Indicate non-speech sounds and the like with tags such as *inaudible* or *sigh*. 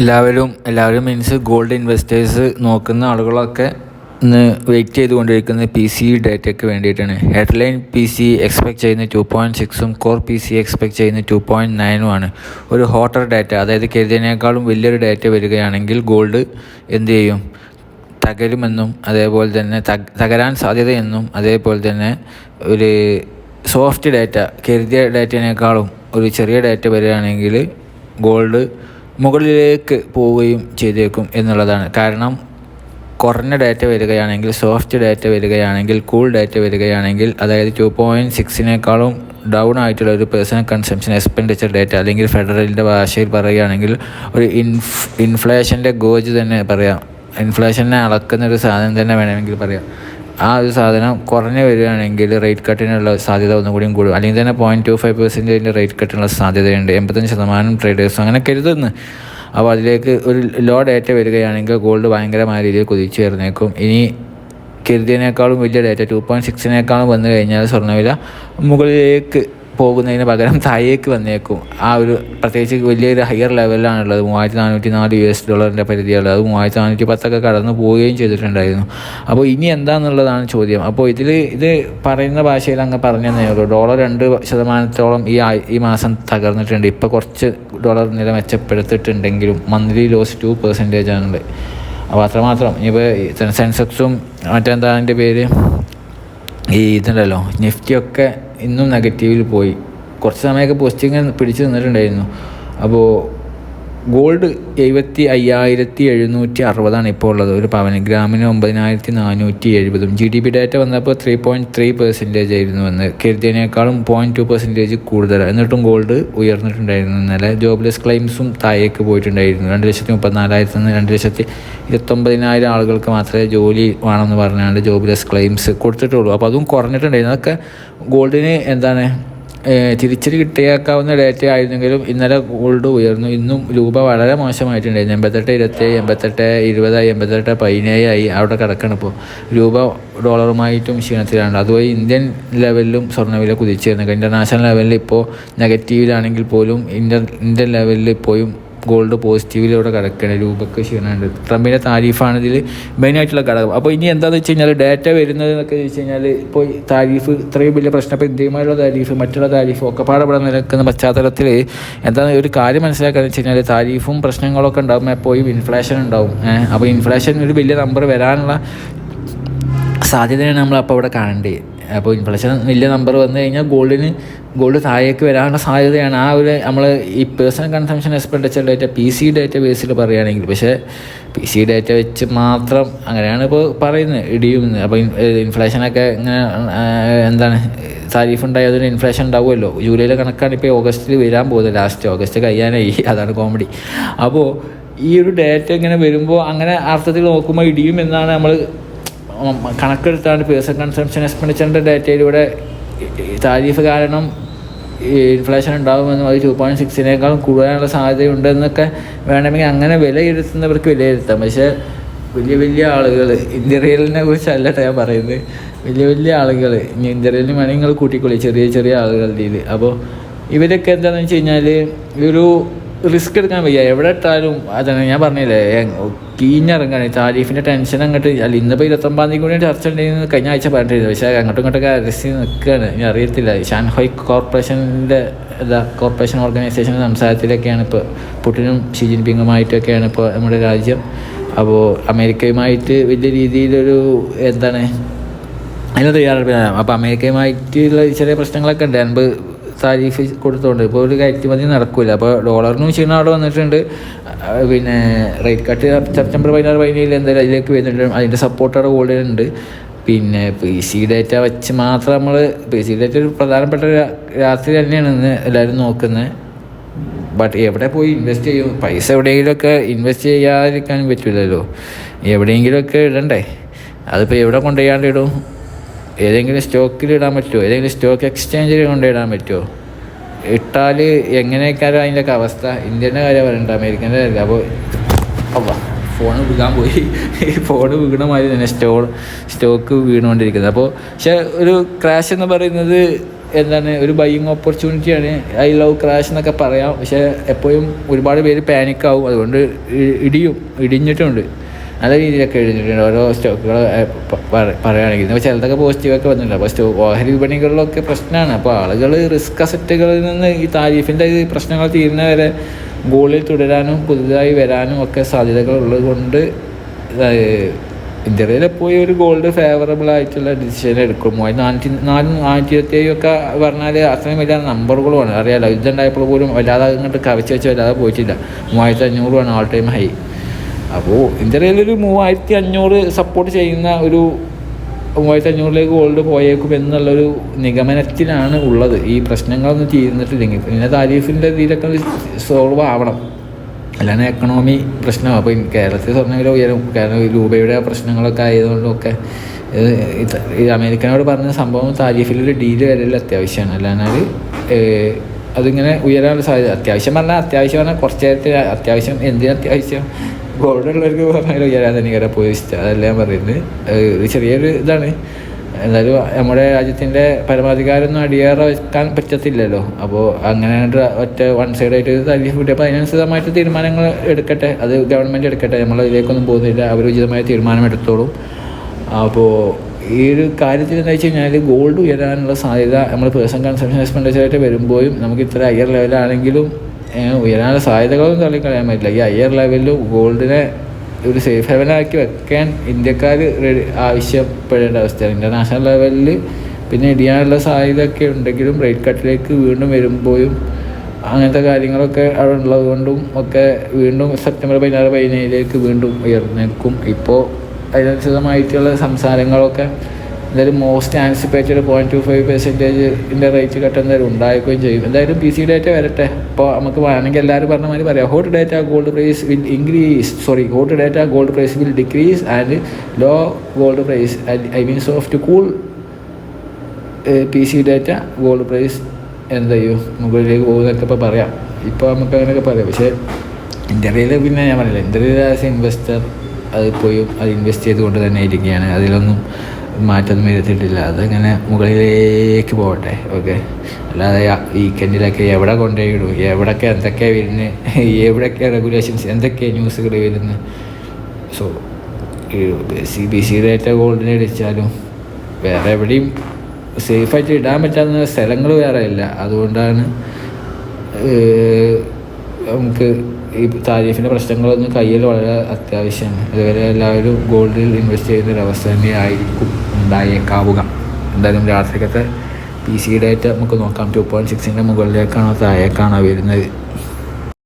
എല്ലാവരും എല്ലാവരും means gold investors നോക്കുന്ന ആളുകളൊക്കെ ഇന്ന് വെയിറ്റ് ചെയ്തുകൊണ്ടിരിക്കുന്ന പി സി ഡേറ്റയ്ക്ക് വേണ്ടിയിട്ടാണ്. ഹെഡ്ലൈൻ പി സി എക്സ്പെക്ട് ചെയ്യുന്ന ടു പോയിന്റ് സിക്സും കോർ പി സി എക്സ്പെക്ട് ചെയ്യുന്ന ടു പോയിന്റ് നയനും ആണ്. ഒരു ഹോട്ടർ ഡാറ്റ അതായത് കരുതിയതിനേക്കാളും വലിയൊരു ഡാറ്റ വരികയാണെങ്കിൽ ഗോൾഡ് എന്ത് ചെയ്യും? തകരുമെന്നും അതേപോലെ തന്നെ തകരാൻ സാധ്യതയെന്നും അതേപോലെ തന്നെ ഒരു സോഫ്റ്റ് ഡാറ്റ കരുതിയ ഡാറ്റേനേക്കാളും ഒരു ചെറിയ ഡാറ്റ വരികയാണെങ്കിൽ ഗോൾഡ് മുകളിലേക്ക് പോവുകയും ചെയ്തേക്കും എന്നുള്ളതാണ്. കാരണം കുറഞ്ഞ ഡാറ്റ വരികയാണെങ്കിൽ സോഫ്റ്റ് ഡാറ്റ വരികയാണെങ്കിൽ കൂൾ ഡാറ്റ വരികയാണെങ്കിൽ അതായത് ടു പോയിന്റ് സിക്സിനേക്കാളും ഡൗൺ ആയിട്ടുള്ള ഒരു പേഴ്സണൽ കൺസംഷൻ എക്സ്പെൻഡിച്ചർ ഡാറ്റ അല്ലെങ്കിൽ ഫെഡറലിന്റെ ഭാഷയിൽ പറയുകയാണെങ്കിൽ ഒരു ഇൻഫ് ഇൻഫ്ലേഷന്റെ ഗോജ് തന്നെ പറയാം. ഇൻഫ്ലേഷനെ അളക്കുന്ന ഒരു സാധനം തന്നെ വേണമെങ്കിൽ പറയാം. ആ ഒരു സാധനം കുറഞ്ഞു വരികയാണെങ്കിൽ റേറ്റ് കട്ടിനുള്ള സാധ്യത ഒന്നും കൂടിയും കൂടും. അല്ലെങ്കിൽ തന്നെ പോയിന്റ് ടു ഫൈവ് പെർസെന്റേജിന്റെ റേറ്റ് കട്ടിനുള്ള സാധ്യതയുണ്ട്. എൺപത്തഞ്ച് ശതമാനം ട്രേഡേഴ്സും അങ്ങനെ കരുതുന്നു. അപ്പോൾ അതിലേക്ക് ഒരു ലോ ഡേറ്റ വരികയാണെങ്കിൽ ഗോൾഡ് ഭയങ്കരമായ രീതിയിൽ കുതിച്ചു വരുന്നേക്കും. ഇനി കരുതിയതിനേക്കാളും വലിയ ഡേറ്റ ടു പോയിന്റ് സിക്സിനേക്കാളും വന്നു കഴിഞ്ഞാൽ സ്വർണവില മുകളിലേക്ക് പോകുന്നതിന് പകരം താഴേക്ക് വന്നേക്കും. ആ ഒരു പ്രത്യേകിച്ച് വലിയൊരു ഹയർ ലെവലിലാണുള്ളത് മൂവായിരത്തി നാനൂറ്റി നാല് യു എസ് ഡോളറിന്റെ പരിധിയുള്ളത് അത് മൂവായിരത്തി നാനൂറ്റി പത്തൊക്കെ കടന്നു പോവുകയും ചെയ്തിട്ടുണ്ടായിരുന്നു. അപ്പോൾ ഇനി എന്താണെന്നുള്ളതാണ് ചോദ്യം. അപ്പോൾ ഇതിൽ ഇത് പറയുന്ന ഭാഷയിൽ അങ്ങ് പറഞ്ഞു തന്നേ ഉള്ളൂ. ഡോളർ രണ്ട് ശതമാനത്തോളം ഈ ഈ മാസം തകർന്നിട്ടുണ്ട്. ഇപ്പോൾ കുറച്ച് ഡോളർ നില മെച്ചപ്പെടുത്തിയിട്ടുണ്ടെങ്കിലും മന്ത്ലി ലോസ് ടു പെർസെന്റേജ് ആണുള്ളത്. അപ്പോൾ അത്രമാത്രം. ഇനിയിപ്പോൾ സെൻസെക്സും മറ്റെന്താ അതിന്റെ പേര്? ഈ ഇതുണ്ടല്ലോ. നിഫ്റ്റിയൊക്കെ ഇന്നും നെഗറ്റീവിൽ പോയി. കുറച്ച് സമയമൊക്കെ പോസിറ്റീവ് ഇങ്ങനെ പിടിച്ചു നിന്നിട്ടുണ്ടായിരുന്നു. അപ്പോൾ ഗോൾഡ് എഴുപത്തി അയ്യായിരത്തി എഴുന്നൂറ്റി അറുപതാണ് ഇപ്പോൾ ഉള്ളത്. ഒരു പവന് ഗ്രാമിന് ഒമ്പതിനായിരത്തി നാനൂറ്റി എഴുപതും ജി ഡി പി ഡാറ്റ വന്നപ്പോൾ ത്രീ പോയിന്റ് ത്രീ പെർസെന്റേജ് ആയിരുന്നു എന്ന് കരുതിയതിനേക്കാളും പോയിന്റ് ടു പെർസെന്റേജ് കൂടുതലാണ്. എന്നിട്ടും ഗോൾഡ് ഉയർന്നിട്ടുണ്ടായിരുന്നു. ഇന്നലെ ജോബ്ലെസ് ക്ലെയിംസും താഴേക്ക് പോയിട്ടുണ്ടായിരുന്നു. രണ്ട് ലക്ഷത്തി മുപ്പത്തിനാലായിരത്തി നിന്ന് രണ്ട് ലക്ഷത്തി ഇരുപത്തൊമ്പതിനായിരം ആളുകൾക്ക് മാത്രമേ ജോലി വേണമെന്ന് പറഞ്ഞാണ്ട് ജോബ്ലെസ് ക്ലെയിംസ് കൊടുത്തിട്ടുള്ളൂ. അപ്പോൾ അതും കുറഞ്ഞിട്ടുണ്ടായിരുന്നു. അതൊക്കെ ഗോൾഡിന് എന്താണ് തിരിച്ചടി കിട്ടിയേക്കാവുന്ന ഡേറ്റ ആയിരുന്നെങ്കിലും ഇന്നലെ ഗോൾഡ് ഉയർന്നു. ഇന്നും രൂപ വളരെ മോശമായിട്ടുണ്ടായിരുന്നു. എൺപത്തെട്ട് ഇരുപത്തേഴ് എൺപത്തെട്ട് ഇരുപതായി എൺപത്തെട്ട് പതിനേഴായി അവിടെ കിടക്കണം ഇപ്പോൾ രൂപ ഡോളറുമായിട്ടും ക്ഷീണത്തിലാണ്. അതുപോലെ ഇന്ത്യൻ ലെവലിലും സ്വർണവില കുതിച്ചിരുന്നു. ഇന്റർനാഷണൽ ലെവലിൽ ഇപ്പോൾ നെഗറ്റീവിലാണെങ്കിൽ പോലും ഇന്റർ ഇന്ത്യൻ ലെവലിൽ ഇപ്പോഴും ഗോൾഡ് പോസിറ്റീവിലൂടെ കിടക്കുകയാണ് രൂപക്ക് ക്ഷീണമുണ്ട്. ട്രംപിന്റെ താരീഫാണ് ഇതിൽ മെയിനായിട്ടുള്ള ഘടകം. അപ്പോൾ ഇനി എന്താണെന്ന് വെച്ച് കഴിഞ്ഞാൽ ഡാറ്റ വരുന്നത് എന്നൊക്കെ വെച്ച് കഴിഞ്ഞാൽ ഇപ്പോൾ താരീഫ് ഇത്രയും വലിയ പ്രശ്നം ഇപ്പോൾ ഇന്ത്യയുമായുള്ള താരീഫ് മറ്റുള്ള താരീഫ് ഒക്കെ പാടെ ഇവിടെ നിൽക്കുന്ന പശ്ചാത്തലത്തിൽ എന്താണ് ഒരു കാര്യം മനസ്സിലാക്കാന്ന് വെച്ച് കഴിഞ്ഞാൽ താരീഫും പ്രശ്നങ്ങളൊക്കെ ഉണ്ടാകും എപ്പോഴും ഇൻഫ്ലേഷൻ ഉണ്ടാവും. അപ്പോൾ ഇൻഫ്ലേഷൻ ഒരു വലിയ നമ്പർ വരാനുള്ള സാധ്യതയാണ് നമ്മൾ അപ്പോൾ ഇവിടെ കാണേണ്ടത് അപ്പോൾ ഇൻഫ്ലേഷൻ വലിയ നമ്പർ വന്നു കഴിഞ്ഞാൽ ഗോൾഡിന് ഗോൾഡ് താഴേക്ക് വരാനുള്ള സാധ്യതയാണ്. ആ ഒരു നമ്മൾ ഈ personal consumption expenditure data P C data ബേസിൽ പറയുകയാണെങ്കിൽ പക്ഷേ പി സി ഡേറ്റ വെച്ച് മാത്രം അങ്ങനെയാണ് ഇപ്പോൾ പറയുന്നത് ഇടിയുമെന്ന് അപ്പോൾ ഇൻഫ്ലേഷനൊക്കെ ഇങ്ങനെ എന്താണ് താരീഫ് ഉണ്ടായതിന് ഇൻഫ്ലേഷൻ ഉണ്ടാവുമല്ലോ. ജൂലൈയിലെ കണക്കാണ് ഇപ്പോൾ ഓഗസ്റ്റിൽ വരാൻ പോകുന്നത്. Last August കഴിയാനായി. *laughs* അതാണ് കോമഡി അപ്പോൾ ഈ ഒരു ഡേറ്റ ഇങ്ങനെ വരുമ്പോൾ അങ്ങനെ അർത്ഥത്തിൽ നോക്കുമ്പോൾ ഇടിയും എന്നാണ് നമ്മൾ കണക്കെടുത്താണ് പേഴ്സൺ കൺസംഷൻ എക്സ്പെൻഡിച്ചറിന്റെ ഡേറ്റയിലൂടെ താരീഫ് കാരണം ഇൻഫ്ലേഷൻ ഉണ്ടാകുമെന്നും അത് ടു പോയിന്റ് സിക്സിനേക്കാളും കൂടുതലുള്ള സാധ്യതയുണ്ടെന്നൊക്കെ വേണമെങ്കിൽ അങ്ങനെ വിലയിരുത്തുന്നവർക്ക് വിലയിരുത്താം. പക്ഷേ വലിയ വലിയ ആളുകൾ ഇന്ത്യ റിയലിനെ കുറിച്ചല്ല ഞാൻ പറയുന്നത്. വലിയ വലിയ ആളുകൾ ഇനി ഇന്ത്യ റിയലിന് വേണമെങ്കിൽ നിങ്ങൾ കൂട്ടിക്കൊള്ളി ചെറിയ ചെറിയ ആളുകളുടെ അപ്പോൾ ഇവരൊക്കെ എന്താണെന്ന് വെച്ച് കഴിഞ്ഞാൽ ഒരു റിസ്ക് എടുക്കാൻ വയ്യ. എവിടെ ഇട്ടാലും അതാണ് ഞാൻ പറഞ്ഞില്ലേ കീഞ്ഞിറങ്ങാണ്. താരീഫിന്റെ ടെൻഷൻ അങ്ങോട്ട് അല്ല ഇന്നിപ്പോൾ ഇരുപത്തൊമ്പതാം തീയതി കൂടി ചർച്ച ഉണ്ടെന്ന് കഴിഞ്ഞ ആഴ്ച പറഞ്ഞിരുന്നു പക്ഷേ അങ്ങോട്ടും ഇങ്ങോട്ടൊക്കെ അരസി നിൽക്കുകയാണ് ഞാൻ അറിയത്തില്ല. ഷാൻഹോയ് കോർപ്പറേഷന്റെ എന്താ കോർപ്പറേഷൻ ഓർഗനൈസേഷൻ സംസാരത്തിലൊക്കെയാണ് ഇപ്പോൾ പുട്ടിനും ഷി ജിൻപിങ്ങുമായിട്ടൊക്കെയാണ് ഇപ്പോൾ നമ്മുടെ രാജ്യം. അപ്പോൾ അമേരിക്കയുമായിട്ട് വലിയ രീതിയിലൊരു എന്താണ് അതിന് തയ്യാറെടുപ്പിലാണ്. അപ്പോൾ അമേരിക്കയുമായിട്ടുള്ള ചെറിയ പ്രശ്നങ്ങളൊക്കെ ഉണ്ട്. അൻപത് താരീഫ് കൊടുത്തോണ്ട്. ഇപ്പോൾ ഒരു കയറ്റുമതി നടക്കില്ല അപ്പോൾ ഡോളറിനും ക്ഷീണം അവിടെ വന്നിട്ടുണ്ട്. പിന്നെ റേറ്റ് കട്ട് സെപ്റ്റംബർ പതിനാറ് പതിനേഴിൽ എന്തായാലും അതിലേക്ക് വരുന്നുണ്ട്. അതിന്റെ സപ്പോർട്ട് അവിടെ കൂടുതലുണ്ട് പിന്നെ പി സി ഡേറ്റ വെച്ച് മാത്രം നമ്മൾ പി സി ഡേറ്റ ഒരു പ്രധാനപ്പെട്ട രാത്രി തന്നെയാണ് ഇന്ന് എല്ലാവരും നോക്കുന്നത്. ബട്ട് എവിടെ പോയി ഇൻവെസ്റ്റ് ചെയ്യും? പൈസ എവിടെയെങ്കിലുമൊക്കെ ഇൻവെസ്റ്റ് ചെയ്യാതിരിക്കാനും പറ്റില്ലല്ലോ എവിടെയെങ്കിലുമൊക്കെ ഇടണ്ടേ? അതിപ്പോൾ എവിടെ കൊണ്ടുപോയാണ്ട് ഇടും. ഏതെങ്കിലും സ്റ്റോക്കിൽ ഇടാൻ പറ്റുമോ ഏതെങ്കിലും സ്റ്റോക്ക് എക്സ്ചേഞ്ചിൽ കൊണ്ടിടാൻ പറ്റുമോ ഇട്ടാൽ എങ്ങനെയൊക്കെയാലും അതിന്റെയൊക്കെ അവസ്ഥ. ഇന്ത്യന്റെ കാര്യം പറയണ്ട അമേരിക്കന്റെ കാര്യം. അപ്പോൾ അപ്പോൾ ഫോൺ വീഴാൻ പോയി. *laughs* ഫോൺ വീണ മാതിരി തന്നെ സ്റ്റോ സ്റ്റോക്ക് വീണുകൊണ്ടിരിക്കുന്നത്. അപ്പോൾ പക്ഷേ ഒരു ക്രാഷ് എന്ന് പറയുന്നത് എന്താണ്? ഒരു ബൈയിങ് ഓപ്പർച്യൂണിറ്റിയാണ് ഐ ലവ് ക്രാഷ് എന്നൊക്കെ പറയാം. പക്ഷേ എപ്പോഴും ഒരുപാട് പേര് പാനിക്കാവും അതുകൊണ്ട് ഇടിയും ഇടിഞ്ഞിട്ടുണ്ട്. നല്ല രീതിയിലൊക്കെ എഴുതിയിട്ടുണ്ട്. ഓരോ സ്റ്റോക്കുകൾ പറയുകയാണെങ്കിൽ. ഇപ്പോൾ ചിലതൊക്കെ പോസിറ്റീവൊക്കെ വന്നിട്ടുണ്ട്. അപ്പോൾ സ്റ്റോ ഓഹരി വിപണികളിലൊക്കെ പ്രശ്നമാണ്. അപ്പോൾ ആളുകൾ റിസ്ക് അസറ്റുകളിൽ നിന്ന് ഈ താരിഫിന്റെ പ്രശ്നങ്ങൾ തീരുന്നവരെ ഗോളിൽ തുടരാനും പുതുതായി വരാനും ഒക്കെ സാധ്യതകൾ ഉള്ളത് കൊണ്ട് ഇന്ത്യയിൽ പോയി ഒരു ഗോൾഡ് ഫേവറബിൾ ആയിട്ടുള്ള ഡിസിഷൻ എടുക്കും. നാനൂറ്റി നാല് നാനൂറ്റി ഇരുപത്തി ഒക്കെ പറഞ്ഞാൽ അത്രയും വലിയ നമ്പറുകളുമാണ് അറിയാലോ ഇതുണ്ടായപ്പോൾ പോലും വല്ലാതെ അങ്ങോട്ട് കവച്ച് വെച്ച് വല്ലാതെ പോയിട്ടില്ല. മൂവായിരത്തി അഞ്ഞൂറുമാണ് ഓൾ ടൈം ഹൈ അപ്പോൾ ഇന്ത്യയിൽ ഒരു മൂവായിരത്തി അഞ്ഞൂറ് സപ്പോർട്ട് ചെയ്യുന്ന ഒരു മൂവായിരത്തി അഞ്ഞൂറിലേക്ക് ഗോൾഡ് പോയേക്കും എന്നുള്ളൊരു നിഗമനത്തിലാണ് ഉള്ളത്. ഈ പ്രശ്നങ്ങളൊന്നും തീർന്നിട്ടില്ലെങ്കിൽ. പിന്നെ താരീഫിന്റെ രീതിയിലൊക്കെ സോൾവ് ആവണം. അല്ലാതെ എക്കണോമി പ്രശ്നമാണ് അപ്പോൾ കേരളത്തിൽ സ്വർണവില ഉയരും. കാരണം രൂപയുടെ പ്രശ്നങ്ങളൊക്കെ ആയതുകൊണ്ടൊക്കെ അമേരിക്കനോട് പറഞ്ഞ സംഭവം താരീഫിലൊരു ഡീൽ വരൽ അത്യാവശ്യമാണ്. അല്ലാതെ അതിങ്ങനെ ഉയരാനുള്ള സാധ്യത. അത്യാവശ്യം പറഞ്ഞാൽ അത്യാവശ്യം പറഞ്ഞാൽ കുറച്ച് നേരത്തെ അത്യാവശ്യം എന്തിനു അത്യാവശ്യം? ഗോൾഡ് ഉള്ളവർക്ക് പറഞ്ഞാൽ ഉയരാൻ തന്നെ കയറാൻ പോയി അതല്ല ഞാൻ പറയുന്നത്. ഒരു ചെറിയൊരു ഇതാണ്. എന്നാലും നമ്മുടെ രാജ്യത്തിന്റെ പരമാധികാരമൊന്നും അടിയേറെ വെക്കാൻ പറ്റത്തില്ലല്ലോ. അപ്പോൾ അങ്ങനെ ഒറ്റ വൺ സൈഡായിട്ട് കൂട്ടി അപ്പോൾ അതിനനുസൃതമായിട്ട് തീരുമാനങ്ങൾ എടുക്കട്ടെ. അത് ഗവൺമെന്റ് എടുക്കട്ടെ. നമ്മൾ ഇതിലേക്കൊന്നും പോകുന്നില്ല. അവർ ഉചിതമായ തീരുമാനം എടുത്തോളും. അപ്പോൾ ഈ ഒരു കാര്യത്തിൽ എന്ന് വെച്ച് കഴിഞ്ഞാൽ ഗോൾഡ് ഉയരാനുള്ള സാധ്യത നമ്മൾ പേഴ്സൺ കൺസംഷൻ എക്സ്പെൻഡിച്ചറായിട്ട് വരുമ്പോഴും നമുക്ക് ഇത്ര ഹയർ ലെവലാണെങ്കിലും ഉയരാനുള്ള സാധ്യതകളൊന്നും തള്ളിക്കളയാൻ പറ്റില്ല. ഈ ഹയർ ലെവലിൽ ഗോൾഡിനെ ഒരു സേഫ് ഹെവനാക്കി വെക്കാൻ ഇന്ത്യക്കാർ ആവശ്യപ്പെടേണ്ട അവസ്ഥയാണ്. ഇന്റർനാഷണൽ ലെവലിൽ പിന്നെ ഇടിയാനുള്ള സാധ്യതയൊക്കെ ഉണ്ടെങ്കിലും റേറ്റ് കട്ടിലേക്ക് വീണ്ടും വരുമ്പോഴും അങ്ങനത്തെ കാര്യങ്ങളൊക്കെ അവിടെ ഉള്ളതുകൊണ്ടും ഒക്കെ വീണ്ടും സെപ്റ്റംബർ പതിനാറ് പതിനേഴിലേക്ക് വീണ്ടും ഉയർന്നേക്കും ഇപ്പോൾ അതിനനുസൃതമായിട്ടുള്ള സംസാരങ്ങളൊക്കെ എന്തായാലും most anticipated point two five പെർസെന്റേജിന്റെ rate cut എന്തായാലും ഉണ്ടാക്കുകയും ചെയ്യും. എന്തായാലും പി സി ഡേറ്റ വരട്ടെ. അപ്പോൾ നമുക്ക് വേണമെങ്കിൽ എല്ലാവരും പറഞ്ഞ മാതിരി പറയാം. Hot data gold price will increase sorry hot data gold price will decrease and low gold price I of to cool P C data gold price എന്ത് ചെയ്യും? മുകളിലേക്ക് പോകുന്നതൊക്കെ ഇപ്പോൾ പറയാം. ഇപ്പോൾ നമുക്ക് അങ്ങനെയൊക്കെ പറയാം. പക്ഷേ ഇന്ത്യയിൽ പിന്നെ ഞാൻ പറഞ്ഞില്ല ഇന്ത്യയിൽ ആസ് എ ഇൻവെസ്റ്റർ അത് പോയി അത് ഇൻവെസ്റ്റ് ചെയ്തുകൊണ്ട് തന്നെ ഇരിക്കുകയാണ്. അതിലൊന്നും മാറ്റമൊന്നും വരുത്തിയിട്ടില്ല. അതങ്ങനെ മുകളിലേക്ക് പോകട്ടെ. ഓക്കെ. അല്ലാതെ വീക്കെൻഡിലൊക്കെ എവിടെ കൊണ്ടുപോയിടും എവിടെയൊക്കെ എന്തൊക്കെ വരുന്നത് *laughs* എവിടെയൊക്കെ റെഗുലേഷൻസ് എന്തൊക്കെ ന്യൂസുകൾ വരുന്നത് so C B C data ഗോൾഡിനെ അടിച്ചാലും വേറെ എവിടെയും സേഫായിട്ട് ഇടാൻ പറ്റാവുന്ന സ്ഥലങ്ങൾ വേറെ ഇല്ല. അതുകൊണ്ടാണ് നമുക്ക് ഈ താരിഫിന്റെ പ്രശ്നങ്ങളൊന്നും കയ്യിൽ വളരെ അത്യാവശ്യമാണ്. അതുവരെ എല്ലാവരും ഗോൾഡിൽ ഇൻവെസ്റ്റ് ചെയ്യുന്ന ഒരു അവസ്ഥ തന്നെ ആയിരിക്കും ഉണ്ടായേക്കാവുക. എന്തായാലും രാത്രിക്കത്തെ പി സി ഡേറ്റ നമുക്ക് നോക്കാം. ടു പോയിന്റ് സിക്സിന്റെ മുകളിലേക്കാണോ താഴേക്കാണോ വരുന്നത്.